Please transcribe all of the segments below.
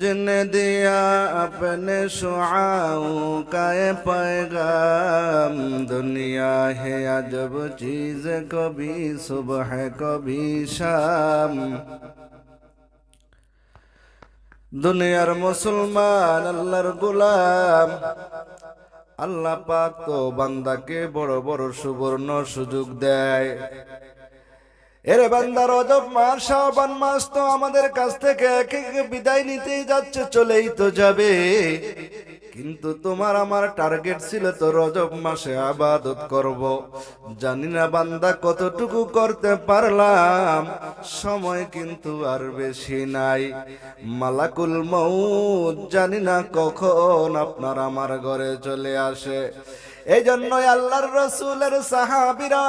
जिन दिया अपने शुआओं का ये पैगाम दुनिया है अजब चीज कभी सुबह कभी शाम দুনিয়ার মুসলমান আল্লাহর গোলাম আল্লাহ পাক তো বান্দাকে বড় বড় সুবর্ণ সুযোগ দেয় এরে বান্দা, রজব মাস শাবান মাস তো আমাদের কাছ থেকে এক এক বিদায় নিতেই যাচ্ছে, চলেই তো যাবে। কিন্তু তোমার আমার টার্গেট ছিল তো রজব মাসে আবাদত করব। জানি না বান্দা কতটুকু করতে পারলাম, সময় কিন্তু আর বেশি নাই। মালাকুল মৌ জানি না কখন আপনার আমার ঘরে চলে আসে। এই জন্যই আল্লাহর রসুলের সাহাবিরা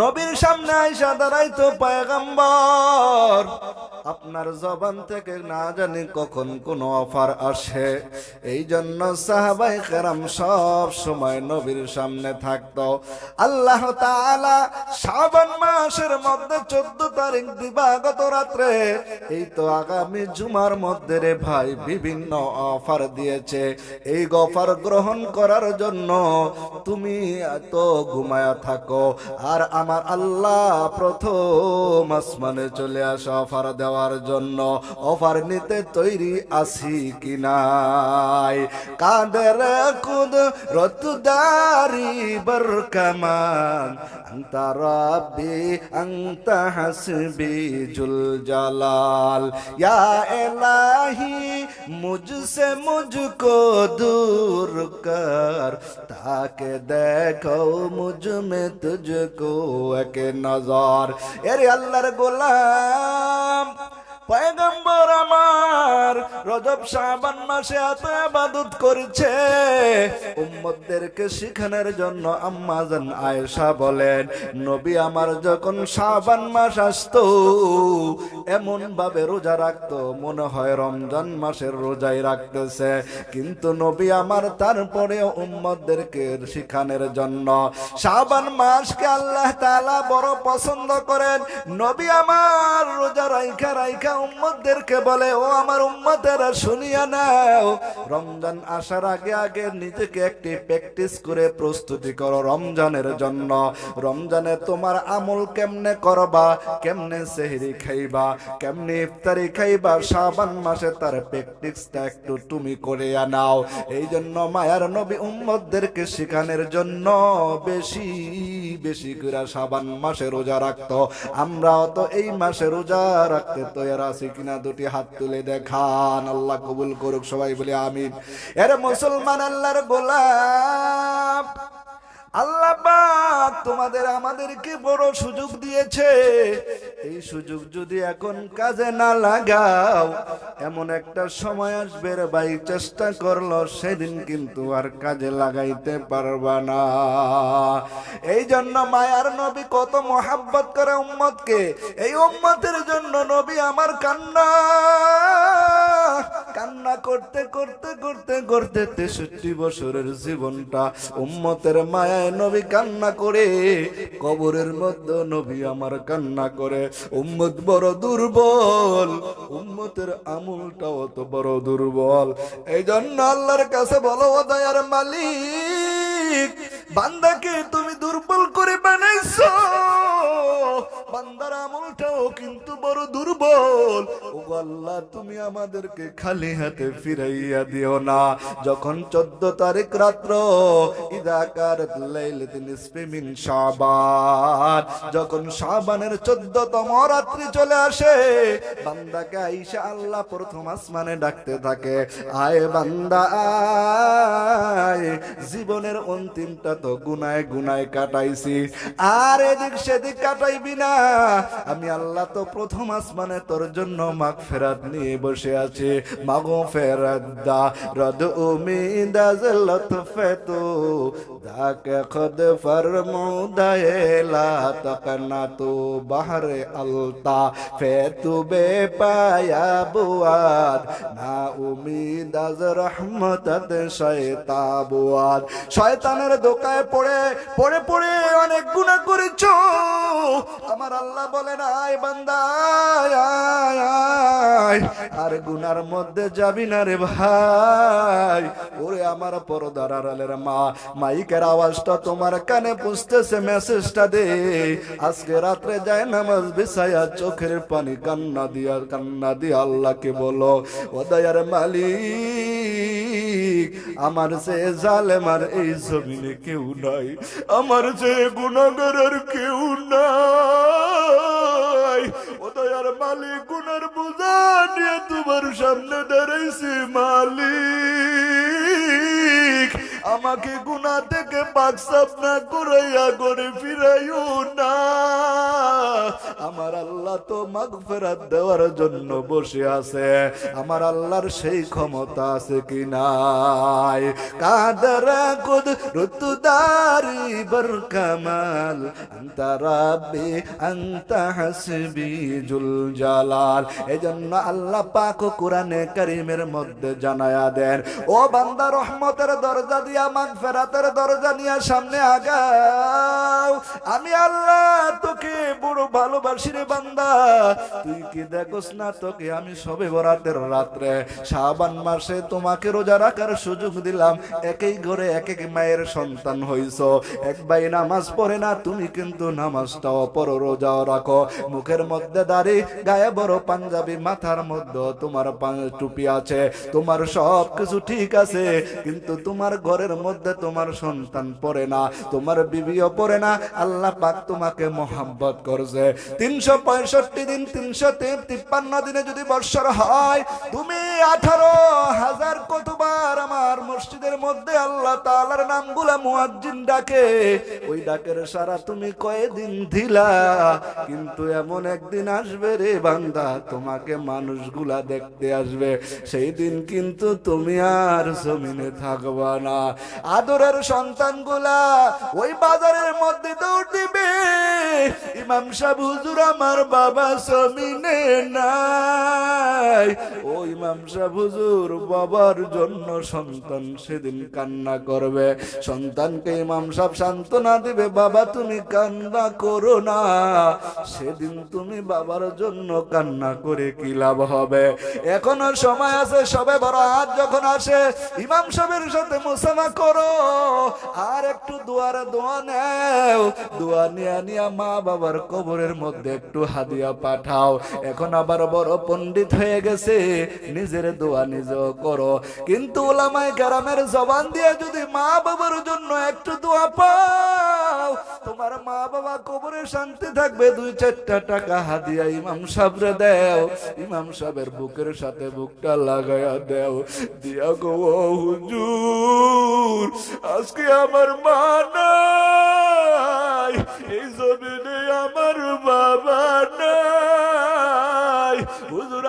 নবীর সামনে আইসা দাঁড়াইতো পায়গাম্বর, আপনার জবান থেকে না জানি কখন কোন অফার আসে। এই জন্য সাহাবাই কেরাম সব সময় নবীর সামনে থাকতো। আল্লাহ তাআলা শ্রাবণ মাসের মধ্যে চোদ্দ তারিখ দিবাগত রাত্রে এই তো আগামী জুমার মধ্যে রে ভাই বিভিন্ন অফার দিয়েছে। এই গফার গ্রহণ করার জন্য তুমি এত ঘুমায়া থাকো, আর আমার আল্লাহ প্রথম আসমানে চলে আসা অফার দেওয়ার জন্য অফার নিতে তৈরি আছি কি নাই? কাদের খুদ রতুদারি বরকমান? আন্তা রব্বি, আন্তা হাসবি জুল জালাল। ইয়া ইলাহি মুঝসে মুঝকো দূর কর আকে দেখো মুজমে তুঝকো একে নজর। এর আল্লাহর গোলাম পয়গম্বর আমার রজব শাবান মাসে এত আবাদত করেছে। উম্মতদেরকে শিখানোর জন্য আম্মাজান আয়েশা বলেন, নবী আমার যখন শাবান মাস আসতো, এমন ভাবে রোজা রাখতো, মনে হয় রমজান মাসের রোজাই রাখতেছে। কিন্তু নবী আমার তারপরে উম্মতদেরকে শিখানোর জন্য শাবান মাসকে আল্লাহ তাআলা বড় পছন্দ করেন। নবী আমার রোজা রাইখা রাইখা উম্মতদেরকে বলে, ও আমার উম্মতেরা শুনিয়া নাও। রমজান আসার আগে আগে নিজেকে একটি প্র্যাকটিস করে প্রস্তুতি করো রমজানের জন্য। রমজানে তোমার আমল কেমনে করবা, কেমনে সেহরি খাইবা, কেমনে ইফতারি খাইবা, শাবান মাসে তার প্র্যাকটিসটা একটু তুমি করে আনাও এই জন্য মায়ার নবী উম্মতদেরকে শিখানোর জন্য বেশি বেশি করে শাবান মাসে রোজা রাখতো। আমরাও তো এই মাসে রোজা রাখতে তৈরি আছি কিনা দুটি হাত তুলে দেখান। আল্লাহ কবুল করুক সবাই, বলে আমিন। এর মুসলমান আল্লাহর গোলাম, আল্লাহ তোমাদের আমাদেরকে বড় সুযোগ দিয়েছে। এই সুযোগ যদি এখন কাজে না লাগাও, এমন একটা সময় আসবে রে ভাই, চেষ্টা করল সেদিন কিন্তু আর কাজে লাগাইতে পারবা না। এই জন্য মায়ার নবী কত মোহাব্বত করে উম্মতকে, এই উম্মতের জন্য নবী আমার কান্না। কান্না করতে করতে করতে করতে তেষট্টি বছরের জীবনটা উম্মতের মায়ায় নবী কান্না করে, কবরের মধ্যে নবী আমার কান্না করে। উম্মত বড় দুর্বল, উম্মতের আমলটাও তো বড় দুর্বল। এই জন্য আল্লাহর কাছে বলো দয়ার মালিক, বান্দাকে তুমি দুর্বল করে বানাইছো। বান্দার আমলটাও কিন্তু বড় দুর্বল। ও আল্লাহ, তুমি আমাদেরকে খালি হাতে ফিরাইয়া দিও না। যখন চোদ্দ তারিখ রাত্র ইদাকার যখন চোদ্দতম রাত্রি চলে আসে, বান্দাকে আইসা আল্লাহ প্রথম আসমানে ডাকতে থাকে। আয় বান্দা জীবনের অন্তিমটা তো গুনায় গুনায় কাটাইছি। আর এদিক সেদিক কাটাইবি না। আমি আল্লাহ তো প্রথম আসমানে তোর জন্য মাগ ফেরাত নিয়ে বসে আছি। মাগো ফেরাত দা, রদ উমিদাজ লতফে তো দাকে খদ ফরমুদায়লা তকনা তো বাহরে আলতা ফে তু বে পায়া বুয়াদ না উমিদ আজ রহমত শয়তাবুয়াদ শয়তানের দোকায় পড়ে পড়ে পড়ে অনেক গুনাহ করেছ۔ আমার আল্লাহ বলেন আয় বান্দা আয়, গুনার মধ্যে যাবি না রে ভাই? ওরে আমার পরদার আড়ালের মা, মাইকের আওয়াজটা তোমার কানে পুষতেছে মেসেজটা দে। আজকে রাত্রে যায় নামাজ বিছায়া চোখের পানি কান্না দিয়া কান্না দিয়া আল্লাহকে বলো, ও দয়ার মালিক, আমার সে জালেমার এই জমিনে কেউ নাই, আমার যে গুণাগারের কেউ নাই। মালিক গুনার বোঝা নিয়ে তোমার সামনে দাঁড়াইছি মালিক। আমাকে গুনা থেকে বাকসাপ না করাইয়া করে ফিরাইও না। আমার আল্লাহ তো মাগফিরাত দেওয়ার জন্য বসে আছে। আমার আল্লাহর সেই ক্ষমতা আছে কি নাই? কাদর কুদ রুতুদারি বর কামাল, আন্ত রাব্বি, আন্ত হাসবি জুল জালাল। এজন্য আল্লাহ পাক কোরআনে কারীমের মধ্যে জানায়া দেন, ও বান্দা রহমতের দরজা দিয়া মাগফিরাতের দরজা নিয়ে সামনে আগাও। আমি আল্লাহ তোকে বড় ভালোবাসি রে বান্দা। তুই কি দেখোস না তোকে আমি সবে বরাতের রাত্রে শাবান মাসে তোমাকে রোজা রাখার সুযোগ দিলাম। একই ঘরে এক এক মায়ের সন্তান হইছ। এক ভাই নামাজ পড়ে না, তুমি কিন্তু নামাজটাও পর রোজাও রাখো। মুখের মধ্যে দাড়ি, গায়ে বড় পাঞ্জাবি, মাথার মধ্যে তোমার টুপি আছে। তোমার সব কিছু ঠিক আছে, কিন্তু তোমার ঘরের মধ্যে তোমার সন্তান পড়ে না, তোমার বিবিও পড়ে না, আল্লাহ পাক তোমাকে মোহাব্বত করছে। তিনশো পঁয়ষট্টি দিন, তিনশো তিপ্পান্ন দিনে যদি বৎসর হয়, তুমি আঠারো হাজার কতবার আমার মসজিদের মধ্যে আল্লাহ তালার নামগুলা মুয়াজ্জিন ডাকে। ওই ডাকের সারা তুমি কয়েকদিন দিলা কিন্তু এমন একদিন আসবে রে বান্দা, তোমাকে মানুষগুলা দেখতে আসবে। সেই দিন কিন্তু তুমি আর জমিনে থাকবা না। আদরের সন্তানগুলা ওই বাজারের মধ্যে দৌড় দিবে। ইমাম সাহেব, হুজুর, আমার বাবা জমিনে নাই। ও ইমাম সাহেব, হুজুর, বাবার জন্য সন্তান সেদিন কান্না করবে। সন্তানকে ইমাম সাহেব সান্ত্বনা দিবে, বাবা, তুমি কান্না করো না। সেদিন তুমি বাবার জন্য কান্না করে কি লাভ হবে? এখনও সময় আছে, সবে বড় হাত যখন আসে, ইমাম সাহেবের সাথে মুসাফা করো। আর একটু দুয়ারে দোয়া নেও। দোয়া নিয়া নিয়া মা বাবার কবরের মধ্যে একটু হাদিয়া পাঠাও। এখন আবার বড় পণ্ডিত হয়ে গেছে, নিজের দোয়া নিজ করো। কিন্তু ওলামায় গ্রামের জবান দিয়ে যদি মা বাবার জন্য একটু দোয়া পাও, তোমার মা বাবা কবরে শান্তি থাকবে, দুই চারটা টাকা হাদিয়া ইমাম সাহেবরে দেও। ইমাম সাহেবের বুকের সাথে বুকটা লাগায়া দেও। দিয়া গো ও হুজুর আজকে আমার মা নাই এই জমিনে আমার বাবা নাই।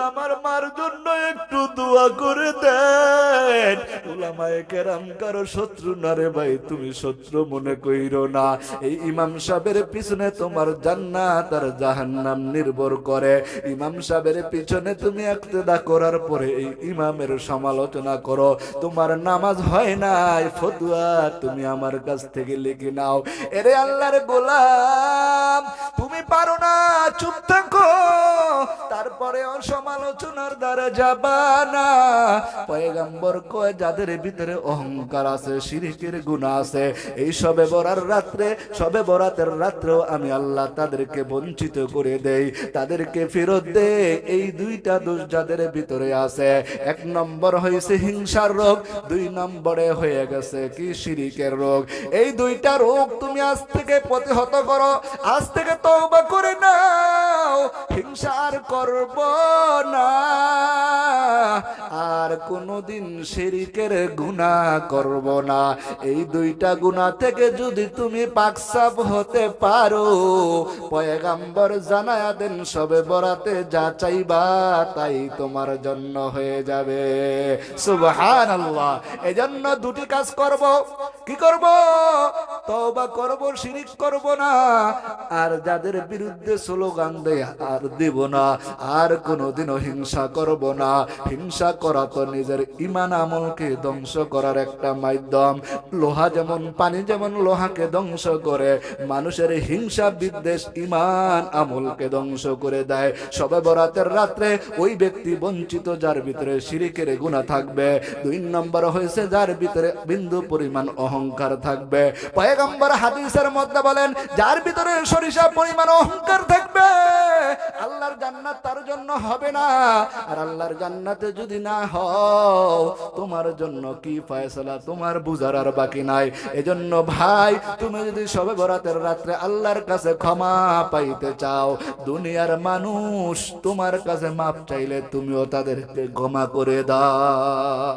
আমার মার জন্য একটু দোয়া করে দেন। ওলামায়ে কেরাম কারও শত্রু না রে ভাই, তুমি শত্রু মনে কইরো না। এই ইমাম সাহেবের পিছনে তোমার জান্নাত আর জাহান্নাম নির্ভর করে। ইমাম সাহেবের পিছনে তুমি একতেদা করার পরে এই ইমামের সমালোচনা করো। তোমার নামাজ হয় নাই, ফতুয়া তুমি আমার কাছ থেকে লিখে নাও। এরে আল্লাহর গোলাম তুমি পারো না, চুপ থাকো। তারপরে সমালোচনার দ্বারা যাবা না। পয়গাম্বর কয়, যাদের ভিতরে অহংকার আছে, শিরিকের গুণা আছে, এই সবে বরার রাত্রে, সবে বরাতের রাত্রেও আমি আল্লাহ তাদেরকে বঞ্চিত করে দেই। তাদেরকে ফেরত দে, এই দুইটা দোষ যাদের ভিতরে আছে। এক নম্বর হয়েছে হিংসার রোগ, দুই নম্বরে হয়ে গেছে কি শিরিকের রোগ। এই দুইটা রোগ তুমি আজ থেকে প্রতিহত করো। আজ থেকে তওবা করে নাও হিংসার করব না। আর কোনোদিন শিরিকের গুণা করব না। এই দুইটা গুণা থেকে যদি তুমি পাকসাপ হতে পারো, পয়গাম্বর জানায়া দেন, সবে বরাতে যা চাইবা তাই তোমার জন্য হয়ে যাবে। সুবহান আল্লাহ এজন্য দুটি কাজ করব। কি করব? তওবা করব, শিরিক করব না। আর যাদের বিরুদ্ধে স্লোগান দেয় আর দেব না। আর কোনোদিনও হিংসা করব না। হিংসা করা তো নিজের ইমান আমলকে ধ্বংস করার একটা মাধ্যম। লোহা যেমন, পানি যেমন লোহাকে ধ্বংস করে, মানুষের হিংসা বিদ্বেষ ইমান আমলকে ধ্বংস করে দেয়। সবে বরাতের রাত্রে ওই ব্যক্তি বঞ্চিত যার ভিতরে শিরিকের গুণা থাকবে। দুই নম্বর হয়েছে যার ভিতরে বিন্দু পরিমাণ অহংকার থাকবে। পয়গম্বর হাদিসের মধ্যে বলেন, যার ভিতরে সরিষা পরিমাণ অহংকার থাকবে, আল্লাহর জান্নাত তার জন্য হবে না। আর আল্লাহর জান্নাতে যদি না হও, তোমার জন্য কি ফয়সালা, তোমার বুঝার আর বাকি নাই। এজন্য ভাই, তুমি যদি সবে বরাতের রাত্রে আল্লাহর কাছে ক্ষমা পাইতে চাও, দুনিয়ার মানুষ তোমার কাছে মাপ চাইলে তুমিও তাদেরকে ক্ষমা করে দাও।